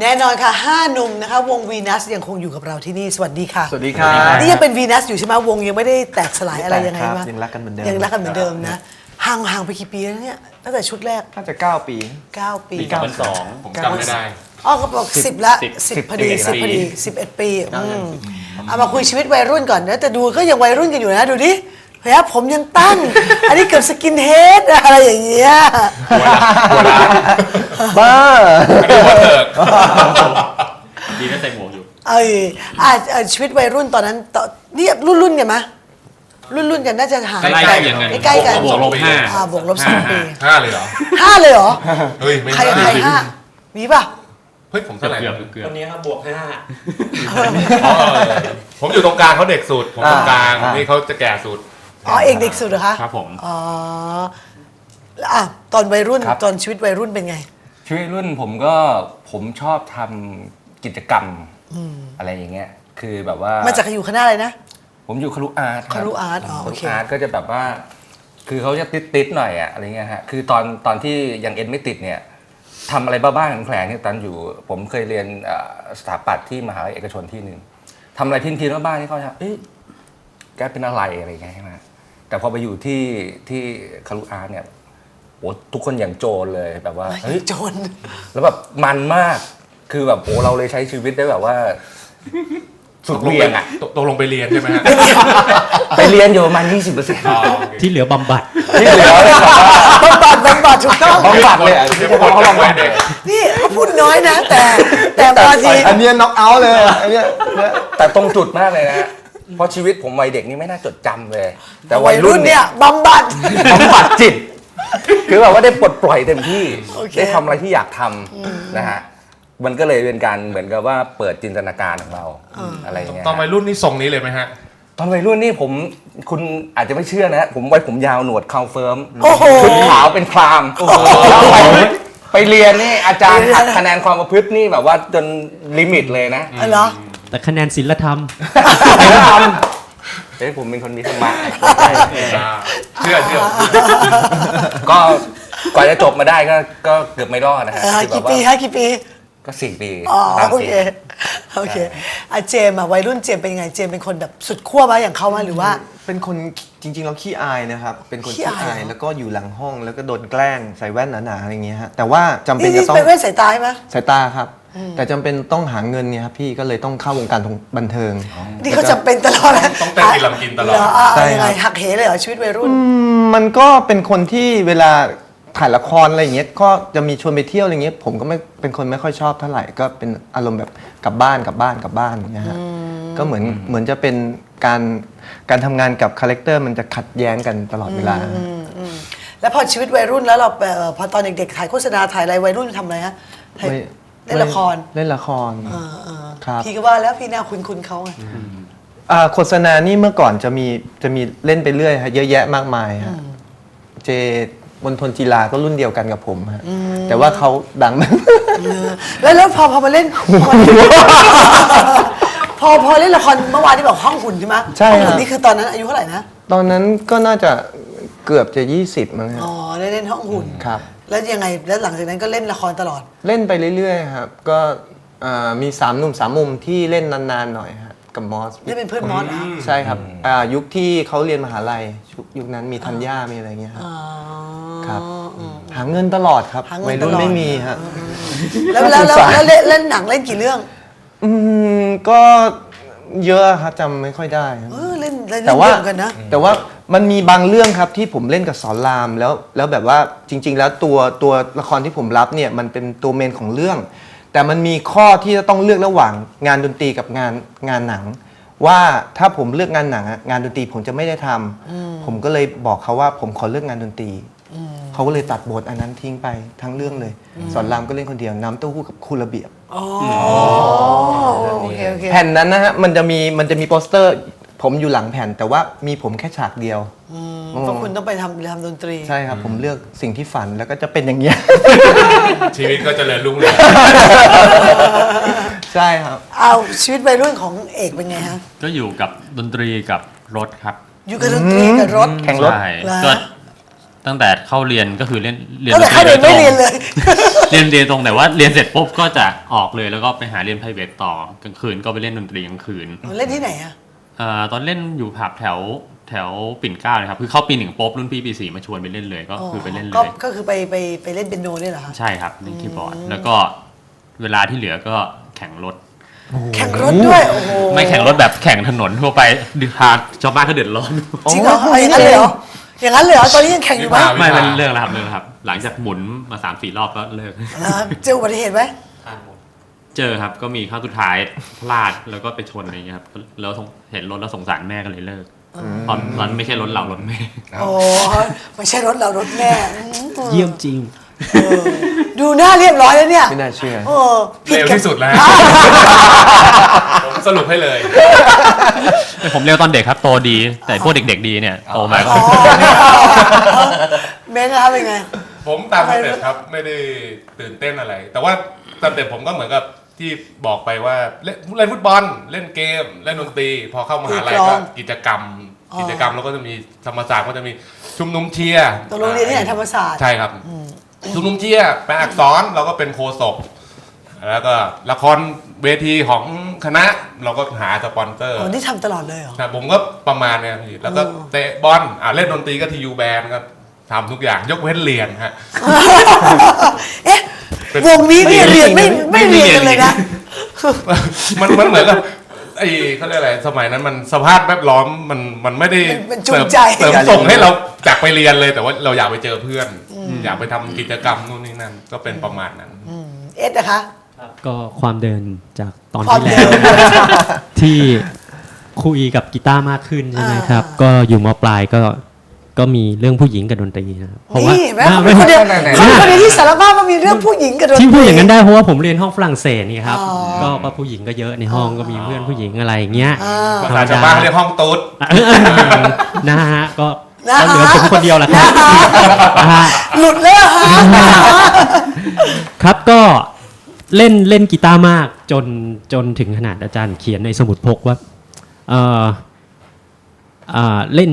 แน่นอนค่ะห้าหนุ่มนะคะ วงวีนัสยังคงอยู่กับเราที่นี่สวัสดีค่ะสวัสดีครับ นี่ยังเป็นวีนัสอยู่ใช่ไหมวงยังไม่ได้แตกสลายอะไรยังไงครับวะยังรักกันเหมือนเดิมยังรักกันเหมือนเดิมนะห่างห่างไปกี่ปีแล้วเนี่ยตั้งแต่ชุดแรกน่าจะ 9 ปี 9 ปีปีเก้าพันสองผมจำไม่ได้อ๋อก็บอกสิบละสิบสิบสิบพอดีสิสิบบพอดีปีสิบเอ็ดปีอืมเอามาคุยชีวิตวัยรุ่นก่อนนะแต่ดูก็ยังวัยรุ่นกันอยู่นะดูดิ เฮ้ยผมยังตั้ง อันนี้เกือบสกินเฮดอะไรอย่างเงี้ย หัวล้านบ้าไม่ได้หัวเถิกดีนะใส่หมวกอยู่ เอยอะเอ่อชีวิตวัยรุ่นตอนนั้นตอนนี่รุ่นรุ่นกันไหมรุ่นรุ่นกันน่าจะห่างใกล้ๆกัน ใกล้ๆกันบวกลบห้า อ่าบวกลบสองปีห้าเลยเหรอ ห้าเลยเหรอ เฮ้ย ไม่ใครห้าใครห้ามีป่ะ เฮ้ย ผมเกืเท่าอบไหร่เกือบเกือบ คนนี้ครับบวกห้าอ๋อเออผมอยู่ตรงกลางเขาเด็กสุด ผมตรงกลาง นี่เขาจะแก่สุด อ๋อเอกเด็กสุดเหรอคะครับผม อ๋อแล้วอะตอนวัยรุ่นครับ ตอนชีวิตวัยรุ่นเป็นไง ชีวิตรุ่นผมก็ผมชอบทำกิจกรรมอะไรอย่างเงี้ยคือแบบว่ามาจากอยู่คณะอะไรนะ ผมอยู่คารุอาร์ตบคารุอาร์ตอ๋อคาโอรุเค อาร์ตก็จะแบบว่า คือเขาจะติดติดๆหน่อยอะอะไรเงี้ยฮะคือตอนตอนที่ยังเอ็นไม่ติดเนี่ยทำอะไรบ้าๆแผลงๆเนี่ยตอนอยู่ ผมเคยเรียนเอ่อสถาปัตย์ที่มหาวิทยาลัยเอกชนที่หนึ่งทำอะไรทิ้นๆบ้าๆที่เขาจะเอ๊ะแกเป็นอะไรอะไรอย่างเงี้ยใช่ไหม แต่พอไปอยู่ที่ที่คารุอาร์ตเนี่ยโอ้ทุกคนอย่างโจรเลยแบบว่าเฮ้ยโจรแล้วแบบมันมากคือแบบโอ้เราเลยใช้ชีวิตได้แบบว่า สุดตกลงเวีไปยงอะตกตกลงไปเรียนใช่ไหมฮะไปเรียนอยู่ประมาณ20เปอร์เซ็นต์อ๋อโอเคที่เหลือบำบัดที่เหลือเนี่ยแบบว่าบำบัดบำบัดถูกต้องบำบัดเลยอะเดี๋ยวผมเขาลองไปเด็กนี่เขาพูดน้อยนะ แต่แต่บางทีอันเนี้น็อกเอาท์เลยอันเนี้ยเนี่ยแต่ตรงจุดมากเลยนะ เพราะชีวิตผมวัยเด็กนี่ไม่น่าจดจำเลย แต่วัวัยยรุ่รุ่นนเนี่เนี่ยยบำบัด บำบัดจิต คือแบบว่าได้ปลดปล่อยเต็มที่ โอเค ได้ทำอะไรที่อยากทำนะฮะ มันก็เลยเป็นการเหมือนกับว่าเปิดจินตนาการของเราอะไรอย่างเงี้ยตอนวัยรุ่นนี่ทรงนี้เลยไหมฮะ ตอนวัยรุ่นนี่ผมคุณอาจจะไม่เชื่อนะ ผมไว้ผมยาวหนวดเข่าเฟิร์มโอ้โห ชุดขาวเป็นพรามแล้วไปไปเรียนนี่อาจารย์หักคะแนนความประพฤตินี่แบบว่าจนลิมิตเลยนะ อ๋อเหรอ แต่คะแนนศิลธรรมไม่ทำเอ้ยผมเป็นคนมีธรรมะ เชื่อเชื่อ ก็กว่าจะจบมาได้ก็ก็เกือบไม่รอดนะฮะเออคือแบบกี่ปีว่าฮะกี่ปี ก็สี่ปีอ๋อสามโอปีเคโอเคอะเจมส์อะวัยรุ่นเจมส์เป็นยังไงเจมส์เป็นคนแบบสุดขั้วมาอย่างเขามาหรือว่า เป็นคนจริงๆเราขี้อายนะครับ เป็นคนขี้ขี้อายอายเหรอ แล้วก็อยู่หลังห้องแล้วก็โดนแกล้งใส่แว่นหนาๆอะไรอย่างเงี้ยฮะแต่ว่าจำเป็นนี่จะนี่ต้องเป็นแว่นสายตาใช่ไหมสายตาครับ แต่จำเป็นต้องหาเงินเนี่ยครับพี่ก็เลยต้องเข้าวงการบันเทิง นี่เขาจะเป็นตลอดนะต้องเต้นกินลำกินตลอด เหรอะใช่ยังไงครับ หักเหเลยเหรอชีวิตวัยรุ่น อืมมันก็เป็นคนที่เวลาถ่ายละครอะไรอย่างเงี้ยก็จะมีชวนไปเที่ยวอะไรเงี้ยผมก็ไม่เป็นคนไม่ค่อยชอบเท่าไหร่ก็เป็นอารมณ์แบบกลับบ้านกลับบ้านกลับบ้านอย่างเงี้ยฮะก็เหมือนเหมือนจะเป็นการการทำงานกับคาแรคเตอร์มันจะขัดแย้งกันตลอดเวลา แล้วพอชีวิตวัยรุ่นแล้วเราเอ่อพอตอนเด็กๆถ่ายโฆษณาถ่ายอะไรวัยรุ่นทำอะไรฮะถ่ายไม่ เล่นละคร เล่นละคร เออเออครับ พี่ก็ว่าแล้วพี่น่าคุ้นคุ้นๆเขาไง อ่าโฆษณานี่เมื่อก่อนจะมีจะมีเล่นไปเรื่อยฮะเยอะแยะมากมายฮะเจมณฑลจีลาก็รุ่นเดียวกันกับผมฮะแต่ว่าเขาดังเออแล้วแล้วพอพอมาเล่นพอพอพอเล่นละครเมื่อวานที่บอกห้องหุ่นใช่ไหมใช่ห้องหุ่นครับ นี่คือตอนนั้นอายุเท่าไหร่นะตอนนั้นก็น่าจะเกือบจะ 20มั้งฮะอ๋อได้เล่นห้องหุ่น ครับ แล้วยังไงแล้วหลังจากนั้นก็เล่นละครตลอด เล่นไปเรื่อยๆครับก็อ่ามีสามหนุ่มสามมุมที่เล่นนานๆหน่อยฮะกับมอสได้เป็นเพื่อนมอสอะใช่ครับอ่ายุคที่เขาเรียนมหาลัยยุคยุคนั้นมีธัญญามีอะไรเงี้ยครับอ๋อครับอืม หาเงินตลอดครับหาเงินวัยรุ่นตลอด ไม่มีฮะ แล้วแล้วแล้วแล้วเล่นเล่นหนังเล่นกี่เรื่อง อืมก็ เยอะครับจำไม่ค่อยได้ครับ เออเล่นเล่นแต่ว่าเยอะกันนะแต่ว่ามันมีบางเรื่องครับที่ผมเล่นกับสอนรามแล้วแล้วแบบว่าจริง ๆ แล้วตัวตัวละครที่ผมรับเนี่ยมันเป็นตัวเมนของเรื่อง แต่มันมีข้อที่จะต้องเลือกระหว่างงานดนตรีกับงานงานหนัง ว่าถ้าผมเลือกงานหนังอะงานดนตรีผมจะไม่ได้ทำผมก็เลยบอกเขาว่าผมขอเลือกงานดนตรี เขาก็เลยตัดบทอันนั้นทิ้งไปทั้งเรื่องเลย สอนรามก็เล่นคนเดียวน้ำเต้าหู้กับคู่ระเบียบ อ๋อโอเคโอเคแผ่นนั้นนะฮะมันจะมีมันจะมีโปสเตอร์ ผมอยู่หลังแผ่น แต่ว่ามีผมแค่ฉากเดียว เพราะคุณต้องไปทำทำดนตรี ใช่ครับผมเลือกสิ่งที่ฝันแล้วก็จะเป็นอย่างเงี้ย ชีวิตก็เจริญรุ่งเรืองใช่ครับ เอาชีวิตวัยรุ่นของเอกเป็นไงฮะ ก็อยู่กับดนตรีกับรถครับ อยู่กับดนตรีกับรถ แข่งรถ ใช่เหรอก็ ตั้งแต่เข้าเรียนก็คือเล่นเรียนก็แต่เข้าเรียนไม่เรียนเลยเรียนเรียนตรงแต่ว่าเรียนเสร็จปุ๊บก็จะออกเลยแล้วก็ไปหาเรียน private ต่อกลางคืนก็ไปเล่นดนตรีกลางคืนเล่นที่ไหนอะอ่าตอนเล่นอยู่ผับแถวแถวปิ่นเกล้าเลยครับคือเข้าปีหนึ่งปุ๊บรุ่นพี่ปีสี่มาชวนไปเล่นเลยก็คือไปเล่นเลก็ยก็คือไปไปไปเล่นเปียโนเนี่ยเหรอคะใช่ครับเล่นคีย์บอร์ดแล้วก็เวลาที่เหลือก็แข่งรถแข่งรถด้วยโอ้โหไม่แข่งรถแบบแข่งถนนทั่วไปดิพาชาวบ้านก็เดือดร้อนจริงเหรอเอาอย่างนั้นเลยเหรอ อย่างนั้นเลยเหรอตอนนี้ยังแข่งอยู่ไหมไม่เป็นเรื่องแล้วครับเรื่องแล้วครับ หลังจากหมุนมาสามสี่รอบก็เลิกนะครับเจออุบัติเหตุไหมเจอครับก็มีครั้งสุดท้ายพลาดแล้วก็ไปชนอะไรเงี้ยครับแล้วสงเห็นรถแล้วสงสารแม่ก็เลยเลิกตอนตอนไม่ใช่รถเรารถแม่โอ้ไม่ใช่รถเรารถแม่อืมเยี่ยมจริงเออ ดูหน้าเรียบร้อยแล้วเนี่ยไม่น่าเชื่อ เออผิเร็วกับที่สุดแล้ว ผมสรุปให้เลย ผมเร็วตอนเด็กครับ โตดี แต่พวกเด็ก ๆ ดีเนี่ย โตมาก็ อ๋อเม้งนะครับเป็นไง ผมตามสเต็ปครับไม่ได้ตื่นเต้นอะไร แต่ว่าสเต็ปผมก็เหมือนกับที่บอกไปว่าเล่นเล่นฟุตบอลเล่นเกม เล่นดนตรี พอเข้ามหาลัยตีกลก็องกิจกรรม อ๋อ กิจกรรมแล้วก็จะมีธรรมศาสตร์ก็จะมีชุมนุมเชียร์ตกลงเรียนที่ไหนธรรมศาสตร์ ใช่ครับ ชุมนุมเชียร์แปลอักษรเราก็เป็นโคศกแล้วก็ละครเวทีของคณะเราก็หาสปอนเซอร์อ๋อนี่ทำตลอดเลยเหรอครับผมก็ประมาณเนี้ยพี่แล้วก็เตะบอลอ่าเล่นดนตรีก็ทียูแบนก็ทำทุกอย่างยกเว้นเรียนฮะ เอ๊ะ เป็น วงนี้นี่ไม่เรียนไม่ไม่ไม่เรีเรียยนนกันเลยนะ มันมันเหมือนกับ ไอ้เขาเรียกอะไรสมัยนั้นมันสภาพแวดล้อมมันมันไม่ได้มันมันจูเสริงมใจเสริมส่งให้เราจากไปเรียนเลยแต่ว่าเราอยากไปเจอเพื่อน อยากไปทำกิจกรรมนู่นนี่นั่นก็เป็นประมาณนั้นเอสนะคะ ก็ความเดินจากตอนความที่เดิแล้วนที่คุยกับกีตาร์มากขึ้นใช่ไหมครับ อ่า ก็อยู่มปลายก็ ก็มีเรื่องผู้หญิงกับดนตรีนะครับเพราะว่านี่เห็นไหมอ่าเขาเป็นคนเดียวไม่ไม่ไม่เขาเป็นคนเดียวที่สารภาพว่ามีเรื่องผู้หญิงกับดนตรี ที่พูดอย่างนั้นได้เพราะว่าผมเรียนห้องฝรั่งเศสนี่ครับอ๋อก็ก็ผู้หญิงก็เยอะในห้องก็มีเพื่อนผู้หญิงอะไรอย่างเงี้ยอ่า ภาษาชาวบ้านเขาเรียกห้องตุ๊ด เออนะฮะก็นะฮะก็เหลือผมคนเดียวแหละครับนะฮะ หลุดเลยเหรอฮะ ครับก็เล่นเล่นกีตาร์มากจนจนถึงขนาดอาจารย์เขียนในสมุดพกว่าเออเอ่อเล่น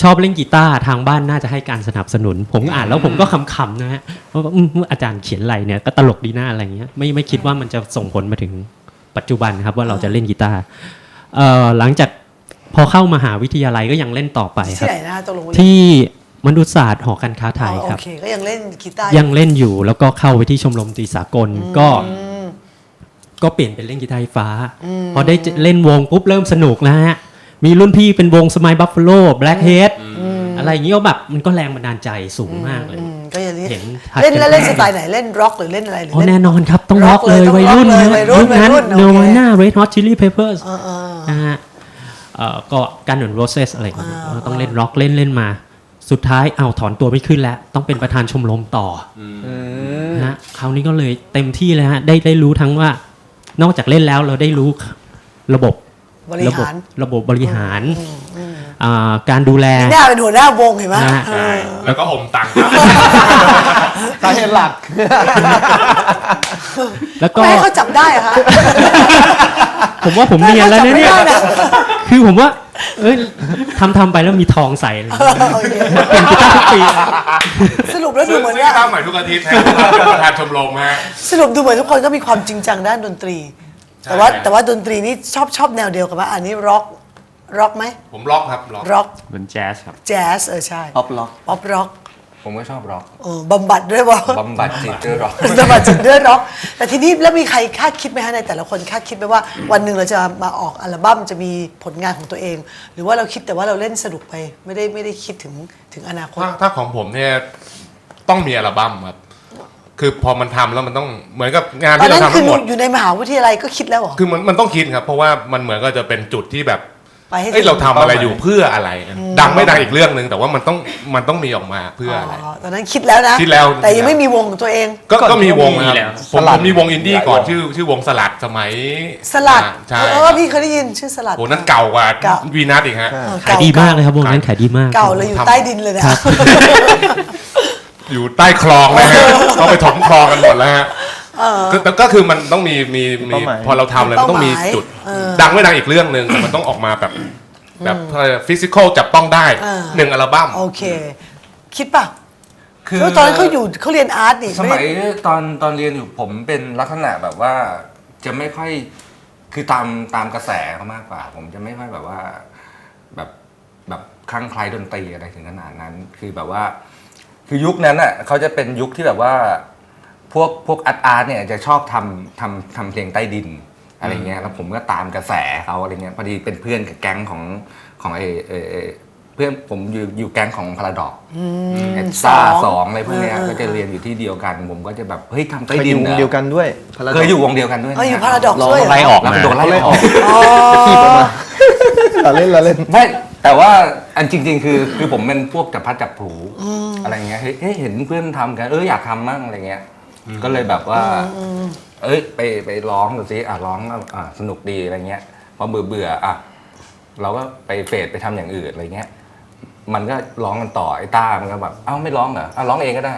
ชอบเล่นกีตาร์ทางบ้านน่าจะให้การสนับสนุน ผมอ่านแล้วผมก็ขำๆนะฮะว่าอืมอาจารย์เขียนอะไรเนี่ยก็ตลกดีหน้าอะไรเงี้ยไม่ไม่คิดว่ามันจะส่งผลมาถึงปัจจุบันครับว่าเราจะเล่นกีตาร์เอ่อหลังจากพอเข้ามหาวิทยาลัยก็ยังเล่นต่อไปคที่รับ ไหนนะตกลงที่มนุษยศาสตร์หอการค้าไทยอ๋อครับ โอเคก็ยังเล่นกีตาร์ยังเล่นอยู่แล้วก็เข้าไปที่ชมรมดนตรีสากลก็ก็เปลี่ยนเป็นเล่นกีตาร์ไฟฟ้า พอได้เล่นวงปุ๊บเริ่มสนุกแล้วฮะ มีรุ่นพี่เป็นวงสมัยบัฟฟ a โลแบล็กเฮดอะไรอย่างนี้ก็แบบมันก็แรงบันดาลใจสูงมากเลยอืมก็ยังเล่นเห็นหัดเล่นแล้วกันเล่นสไตล์ไหนเล่นร็อกหรือเล่นอะไรหรืออ๋อเล่นแน่นอนครับ ต้องร็ร็ออกกเลเลยยต้องวัยร็อกรุ่นเลยนะวัยรุ่นยุคนั้นวัยรุ่นโนโอเควาน่าเรดฮอตชิลลี่เพเปอร์สเออเออนะฮะเอ่อก็การหนุนโรเซสอะไรอย่างเงี้ยอ่าต้องเล่นร็อกเล่นเล่นมา สุดท้ายเอาถอนตัวไม่ขึ้นแล้ว ต้องเป็นประธานชมรมต่ออนะฮะคราวนี้ก็เลยเต็มที่เลยฮะได้ได้รู้ทั้งว่านอกจากเล่นแล้วเราได้รู้ระบบ บริระบบหารระบบบริหารอ่าการดูแลหน้าเป็นหัวหน้าวงเห็นไหมนะฮะเอใช่อแล้วก็อมตังค์ครับ สาเหตุหลัก แล้วก็ ไม่ให้เขาจับได้อะคะ ผมว่าผมเรียนแล้วนะเนี่ยไม่ให้เขาจับไม่ได้นะ คือผมว่า เอ้ยทำทำไปแล้วมีทองใส่อะไรอย่างเงี้ยโอเคเปลี่ยนกีตาร์ทุกปี สรุปแล้วดูซื้อเหมือนซื้อว่าข้าวใหม่ทุกอาทิตย์ฮะเป็นประธานชมรมฮะ สรุปดูเหมือนทุกคนก็มีความจริงจังด้านดนตรีใช่ แต่ว่าแต่ว่าดนตรีนี่ชอบชอบแนวเดียวกับว่าอันนี้ร็อกร็อกไหมผมล็อกครับล็อกร็อกเป็นแจ๊สครับ แจ๊สเออใช่ป๊อปล็อกป๊อปร็อกผมก็ชอบร็อกเออบำบัดด้วยวะบำบัดจิตด้วยร็อกบำบัดจิตด้วยร็อก แต่ทีนี้แล้วมีใครคาดคิดไหมฮะในแต่ละคนคาดคิดไหมว่าวันหนึ่งเราจะมาออกอัลบั้มจะมีผลงานของตัวเอง หรือว่าเราคิดแต่ว่าเราเล่นสนุกไปไม่ได้ไม่ได้คิดถึงถึงอนาคตถ้าถ้าของผมเนี่ยต้องมีอัลบั้มครับ คือพอมันทำแล้วมันต้องเหมือนกับงานตอนที่เรานั้นทำคือทั้งหมด อยู่ในมหาวิทยาลัยก็คิดแล้วเหรอคือมันมันต้องคิดครับ เพราะว่ามันเหมือนก็จะเป็นจุดที่แบบ ไปให้เอ้ยถึงเราทำอะไรอยู่เพื่ออะไร ดังไม่ดังอีกเรื่องหนึ่งแต่ว่ามันต้องมันต้องมีออกมาเพื่ออะไรอ๋อตอนนั้นคิดแล้วนะคิดแล้ว แต่ยังไม่มีวงของตัวเอง ก็ก่อนก็มีวงมีครับแล้ว ผมสลัผดมมีวงอินดี้ก่อนชื่อชื่อวงสลัดสมัยสลัดอ่าใช่เออพี่เคยได้ยินชื่อสลัด โหนั่นเก่ากว่าเก่า วีนัสอีกฮะ เออขายดีมากเลยครับวงนั้นขายดีมาก เก่าเลยอยู่ใต้ดินเลยนะ อยู่ใต้คลองนะฮะเขาไปถมคลองกันหมดแล้วฮะก็แต่ก็คือมันต้องมีมีมีเป้าหมาย พอเราทำเลยมันต้องมีจุด เออดังไม่ดังอีกเรื่องหนึ่งแต่มันต้องออกมาแบบแบบฟิสิกอลจับต้องได้เออ หนึ่งอัลบั้ม โอเค คิดป่ะคือแล้วตอนนั้นเขาอยู่เขาเรียนอาร์ตนี่สไม่มัได้ยตอนตอนเรียนอยู่ผมเป็นลักษณะแบบว่าจะไม่ค่อยคือตามตามกระแสเขามากกว่า ผมจะไม่ค่อยแบบว่าแบบแบบคลั่งไคล้ดนตรีอะไรถึงขนาดนั้น คือแบบว่า คือยุคนั้นอะเขาจะเป็นยุคที่แบบว่า พวกพวกอาร์ตอาร์ตเนี่ยจะชอบทำทำทำเพลงใต้ดินอะไรเงี้ยแล้วผมก็ตามกระแสเขาอะไรเงี้ยพอดีเป็นเพื่อนกับแก๊งของของไอเอเอเพื่อนผมอยู่อยู่แก๊งของพาราดอกเอ็ดซ่าสองสองอะไรพวกเนี้ยเออก็จะเรียนอยู่ที่เดียวกัน ผมก็จะแบบเฮ้ยทำใต้เคยอดินยู่วงหรเดียวกันด้วยพาราดเคอกยอยู่วงเดียวกันด้วยเอออยู่นะพาราดอกลองด้วยเหรอไล่ออกแล้วมาก็โดนไล่ออกอ๋อขีบออกมาเราเล่นเราเล่นไม่ แต่ว่าอันจริง ๆ คือคือผมเป็นพวกจับพัดจับผูอะไรเงี้ยเฮ้ยเฮ้ยเห็นเพื่อนทำกันเอออยากทำมั่งอะไรเงี้ยก็เลยแบบว่า เอ้ยไปไปร้องดูซิอะร้องอะสนุกดีอะไรเงี้ยพอเบื่อเบื่ออะเราก็ไปเฟดไปทำอย่างอื่นอะไรเงี้ยมันก็ร้องกันต่อไอ้ต้ามันก็แบบเอ้าไม่ร้องเหรออะร้องเองก็ได้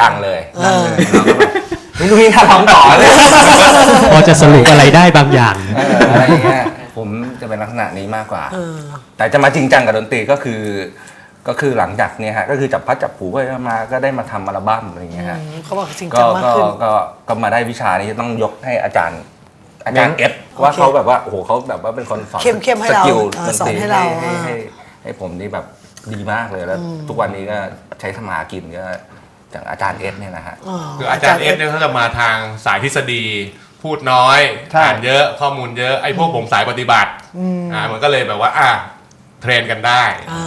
ดังเลยดังเลยเราก็แบบไม่รู้นี่ถ้าร้องต่อเลย พอจะสรุปอะไรได้บางอย่าง เอออะไรอย่างเงี้ยผม จะเป็นลักษณะนี้มากกว่า เออ แต่จะมาจริงจังกับดนตรีก็คือ ก็คือหลังจากเนี้ยฮะก็คือจับพัดจับผูก็มาก็ได้มาทำอัลบั้มอะไรอย่างเงี้ยฮะ เขาบอกจริงก็จังมากก็ขึ้น ก็ก็มาได้วิชานี้ต้องยกให้อาจารย์ อาจารย์งั้นเอฟว่าเขาแบบว่าโอ้โหเขาแบบว่าเป็นคนสอนเข้มเข้มให้สเรากิลเออดนสอตนรีให้ให้เราให้อ่า ให้ให้ผมนี่แบบดีมากเลยแล้ว ทุกวันนี้ก็ใช้สมากินก็จากอาจารย์เอฟเนี่ยนะฮะ คืออาจารย์เอสเนี่ยเขาจะมาทางสายทฤษฎี พูดน้อยใช่ อ่านเยอะข้อมูลเยอะไอ้พวกผมสายปฏิบัติอ่ามันก็เลยแบบว่า อะเทรนกันได้ อ่า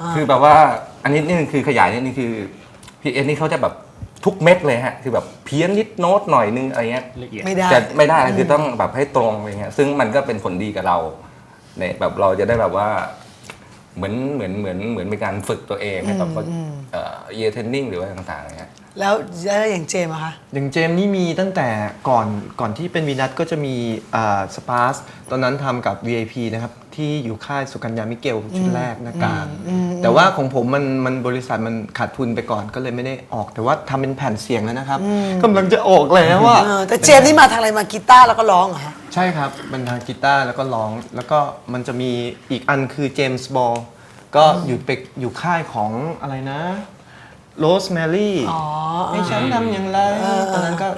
อ่า คือแบบว่าอันนี้นี่คือขยายนี่นี่คือพี่เอสนี่เขาจะแบบทุกเม็ดเลยฮะคือแบบเพี้ยนนิดโน้ตหน่อยนึงอะไรเงี้ยละเอียด ไม่ได้ จะไม่ได้คือต้องแบบให้ตรงอะไรเงี้ยซึ่งมันก็เป็นผลดีกับเราเนี่ยแบบเราจะได้แบบว่าเหมือนเหมือนเหมือนเหมือนเป็นการฝึกตัวเองให้แบบว่าเอ่อเยเทนนิ่งหรือว่าต่างๆอะไรเงี้ย แล้วแล้วอย่างเจมส์อะคะ อย่างเจมส์นี่มีตั้งแต่ก่อนก่อนที่เป็นวีนัทก็จะมีสปาร์สตอนนั้นทำกับ VIP นะครับ ที่อยู่ค่ายสุกัญญามิเกลชุดแรกนะการ แต่ว่าของผมมันมันบริษัทมันขาดทุนไปก่อนก็เลยไม่ได้ออก แต่ว่าทำเป็นแผ่นเสียงแล้วนะครับกำลังจะออกแล้วอะ เออแต่เจมส์นี่มาทางอะไรมากีตาร์แล้วก็ร้องเหรอคะใช่ครับ มันทางกีตาร์แล้วก็ร้อง แล้วก็มันจะมีอีกอันคือเจมส์บอลก็อยู่ไปอยู่ค่ายของอะไรนะ โรสแมรี่อ๋อให้ฉันทำอย่างไรตอนนั้นก็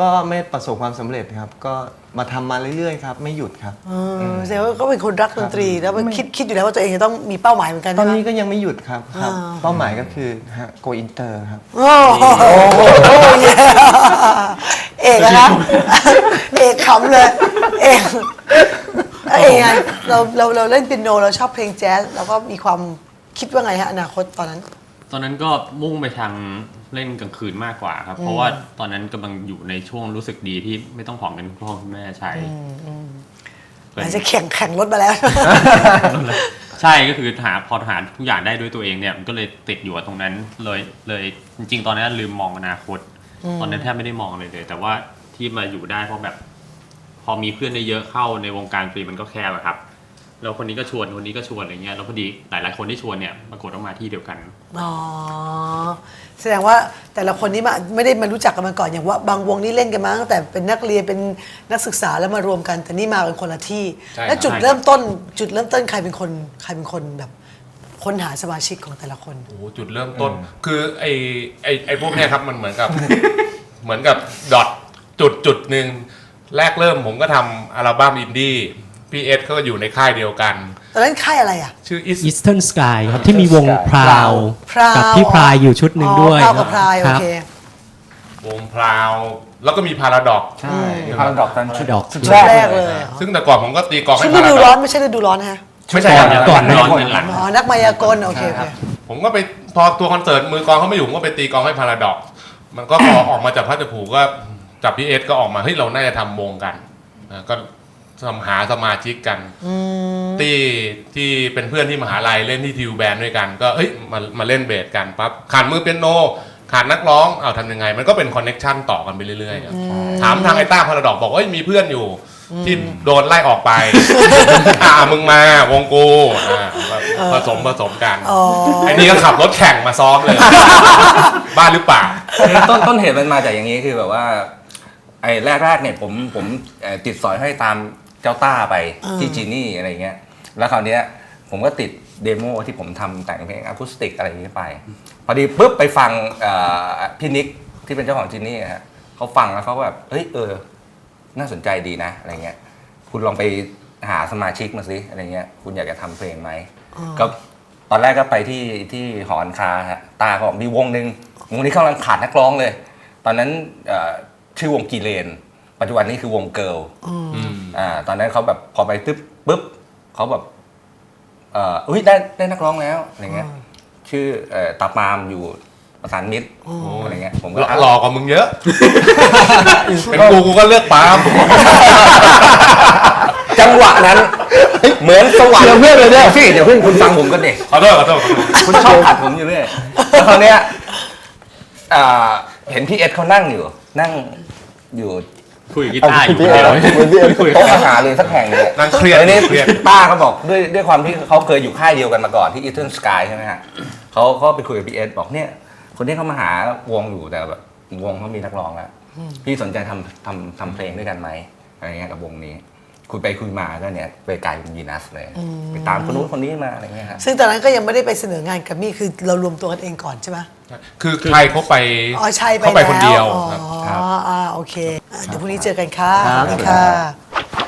ก็ไม่ประสบความสำเร็จครับ ก็มาทำมาเรื่อยๆครับ ไม่หยุดครับเออแสดงว่าก็เป็นคนรักดนตรี แล้วมันคิดคิดอยู่แล้วว่าตัวเองจะต้องมีเป้าหมายเหมือนกันตอนใช่ไหมนี้ก็ยังไม่หยุดครับครับอ่าเป้าหมายก็คือฮะ go inter ครับ โอ้โหเย้เอกอะนะเอกขำเลย เอกแล้วเอกไงเราเราเราเล่นเปียโนเราชอบเพลงแจ๊สเราก็มีความคิดว่าไงฮะอนาคตตอนนั้น ตอนนั้นก็มุ่งไปทางเล่นกลางคืนมากกว่าครับ เพราะว่าตอนนั้นกำลังอยู่ในช่วงรู้สึกดีที่ไม่ต้องของเงินพ่อคุณแม่ใช้เปิดอาจจะแข่งแข่งรถมาแล้ว ใช่ก็คือหาพอหาทุกอย่างได้ด้วยตัวเองเนี่ยมันก็เลยติดอยู่กับตรงนั้นเลยเลยจริง ๆ ตอนนั้นลืมมองอนาคต ตอนนั้นแทบไม่ได้มองเลยเลย แต่ว่าที่มาอยู่ได้เพราะแบบ พอมีเพื่อนได้เยอะเข้าในวงการดนตรีมันก็แคบอะครับ แล้วคนนี้ก็ชวนคนนี้ก็ชวนอะไรเงี้ยแล้วพอดีหลายๆคนที่ชวนเนี่ยปรากฏว่ามาที่เดียวกัน อ๋อ แสดงว่าแต่ละคนนี้มาไม่ได้มารู้จักกันมาก่อนอย่างว่าบางวงนี่เล่นกันมาตั้งแต่เป็นนักเรียนเป็นนักศึกษาแล้วมารวมกัน แต่นี่มาเป็นคนละที่ ใช่ครับ แล้วจุดเริ่มต้น จุดเริ่มต้นใครเป็นคนใครเป็นคนแบบค้นหาสมาชิกของแต่ละคน โอ้โหจุดเริ่มต้น คือไอไอไอพวกเนี้ยครับมันเหมือนกับ เหมือนกับดอทจุดจุดหนึ่งแรกเริ่มผมก็ทำอัลบั้มอินดี้ พี่เอสก็อยู่ในค่ายเดียวกัน ตอนนั้นค่ายอะไรอะ ชื่อ Is Eastern Sky ครับ ที่มีวงพราว พราวกับพี่พรายอยู่ชุดหนึ่งด้วยอ๋อพราวกับพรายโอครับ เค วงพราว แล้วก็มีพาราดอกใช่พาราดอกตันชุดดอกชุดชุดแรกเลยซึ่งแต่ก่อนผมก็ตีกลองชุให้ดพาฤราดูดร้ออนกไม่ใช่ฤดูร้อนนะฮะไม่ใช่ก่อนครับก่อนไม่ร้อนใช่เป็นหลัง อ๋อนักมายากลโอเคโอเคผมก็ไปพอตัวคอนเสิร์ตมือกลองเขาไม่อยู่ผมก็ไปตีกลองให้พาราดอกมันก็พอ ออกมาจากพัทผูก็จับพี่เอสก็ออกมาเฮ้ยเราน่าจะทำวงกันนะก็ทำ หาสมาชิกกันที่ที่เป็นเพื่อนที่มหาลัยเล่นที่ทิวแบนด้วยกัน ก็เอ้ยมามาเล่นเบสกันปั๊บขาดมือเปียโนขาดนักร้องเอาทำยังไง มันก็เป็นคอนเน็กชันต่อกันไปเรื่อยๆครับถามทางไอ้ต้าพาราดอกบอกว่าเอ้ยมีเพื่อนอยู่ ที่โดนไล่ออกไปอ่ามึงมาวงกูอ่าผสมผสมกันอ๋อไอ้นี่ก็ขับรถแข่งมาซ้อมเลย บ้าหรือเปล่าคือต้นต้นเหตุมันมาจากอย่างนี้คือแบบว่าไอ้แรกๆเนี่ยผมผมเอ่อติดสอยให้ตาม เจ้าต้าไปที่จีนี่อะไรเงี้ย แล้วคราวเนี้ยผมก็ติดเดโมที่ผมทำแต่งเพลงอะคูสติกอะไรอย่างนี้ไป พอดีปุ๊บไปฟังเอ่อพี่นิกที่เป็นเจ้าของจินนี่ฮะเขาฟังแล้วเขาก็แบบเฮ้ยเออ น่าสนใจดีนะอะไรเงี้ย คุณลองไปหาสมาชิกมาสิอะไรเงี้ย คุณอยากจะทำเพลงไหมก็ตอนแรกก็ไปที่ที่หอการค้าฮะตาก็บอกมีวงหนึ่งวงนี้กำลังขาดนักร้องเลย ตอนนั้นเอ่อชื่อวงกีเลน ปัจจุบันนี้คือวงเกิร์ลอืมอ่าตอนนั้นเขาแบบพอไปตึ๊บปุ๊บเขาแบบเอ่ออุ้ยได้ได้นักร้องแล้วอะไรเงี้ยชื่อเอ่อตาปามอยู่ประสานมิตรอะไรเงี้ยผมก็หล่ออะหล่อกว่ามึงเยอะ เป็นกูกูก็เลือกปาล์มจังหวะนั้น เหมือนสวรรค์เดี๋ยวเพื่อนเลยเนี่ยพี่เดี๋ยวเพื่อนคุณฟังผมก็เด็กขอโทษขอโทษขอโทษคุณชอบขัดผมอยู่เรื่อยแล้วคราวเนี้ยอ่าเห็นพี่เอสเขานั่งอยู่ นั่งอยู่ คุยกับกีตาร์อยู่พี่คนเอเดียวเหมือนพี่เอคุยกับโต๊ะใครอาหารเลยสักแห่งหนึงนั่งเครียดแล้วนี่เครียด ป้าเขาบอกด้วยด้วยความที่เขาเคยอยู่ค่ายเดียวกันมาก่อนที่อีเทิร์นสกายใช่ไหมฮะเขาก็ไปคุยกับพี่เอสบอกเนี่ย คนนี้เขามาหาวงอยู่แต่แบบวงเขามีนักร้องแล้วพี่สนใจทำทำทำเพลงด้วยกันไหมอะไรเงี้ยกับวงนี้ คุยไปคุยมาก็เนี่ยไปกลายเป็นยีนัสเลยไปตามคนนู้นคนนี้มาอะไรเงี้ยฮะซึ่งตอนนั้นก็ยังไม่ได้ไปเสนองานกับมี่คือเรารวมตัวกันเองก่อนใช่ไหมคือใครเขาไปอ๋อใช่ไปเขาไปคนเดียวแล้วครับอ๋ออ่าโอเคอะเดี๋ยวพรุ่งนี้เจอกันค่ะครับขอบคุณค่ะ